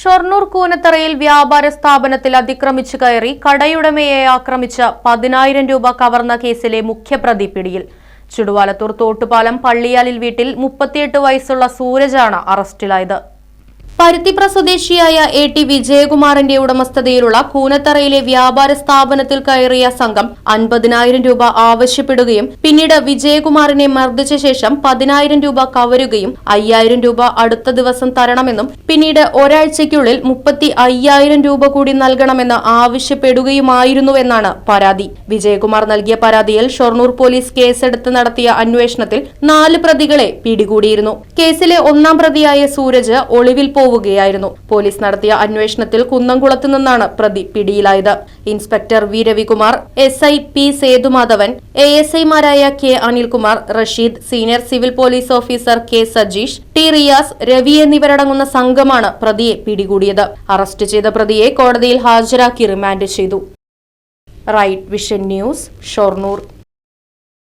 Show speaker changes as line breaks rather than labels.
Shoranur കൂനത്തറയിൽ വ്യാപാര സ്ഥാപനത്തിൽ അതിക്രമിച്ചു കയറി കടയുടമയെ ആക്രമിച്ച പതിനായിരം രൂപ കവർന്ന കേസിലെ മുഖ്യപ്രതി പിടിയിൽ. ചുടുവാലത്തൂർ തോട്ടുപാലം പള്ളിയാലിൽ വീട്ടിൽ മുപ്പത്തിയെട്ട് വയസ്സുള്ള സൂരജാണ് അറസ്റ്റിലായത്. പരുത്തിപ്ര സ്വദേശിയായ എ ടി വിജയകുമാറിന്റെ ഉടമസ്ഥതയിലുള്ള കൂനത്തറയിലെ വ്യാപാര സ്ഥാപനത്തിൽ കയറിയ സംഘം അൻപതിനായിരം രൂപ ആവശ്യപ്പെടുകയും പിന്നീട് വിജയകുമാറിനെ മർദ്ദിച്ച ശേഷം പതിനായിരം രൂപ കവരുകയും അയ്യായിരം രൂപ അടുത്ത ദിവസം തരണമെന്നും പിന്നീട് ഒരാഴ്ചയ്ക്കുള്ളിൽ മുപ്പത്തി അയ്യായിരം രൂപ കൂടി നൽകണമെന്ന് ആവശ്യപ്പെടുകയുമായിരുന്നുവെന്നാണ് പരാതി. വിജയകുമാർ നൽകിയ പരാതിയിൽ ഷൊർണൂർ പോലീസ് കേസെടുത്ത് നടത്തിയ അന്വേഷണത്തിൽ നാല് പ്രതികളെ പിടികൂടിയിരുന്നു. കേസിലെ ഒന്നാം പ്രതിയായ സൂരജ് ഒളിവിൽ പോവുകയായിരുന്നു. പോലീസ് നടത്തിയ അന്വേഷണത്തിൽ കുന്നംകുളത്ത് നിന്നാണ് പ്രതി പിടിയിലായത്. Inspector V. Ravikumar S. I. P. Sethumadhavan A. S. ഐമാരായ K. Anilkumar Rasheed senior civil police officer K. Sajeesh T. Riyas Ravi എന്നിവരടങ്ങുന്ന സംഘമാണ് പ്രതിയെ പിടികൂടിയത്. അറസ്റ്റ് ചെയ്ത പ്രതിയെ കോടതിയിൽ ഹാജരാക്കി റിമാൻഡ് ചെയ്തു. Right vision news Shoranur.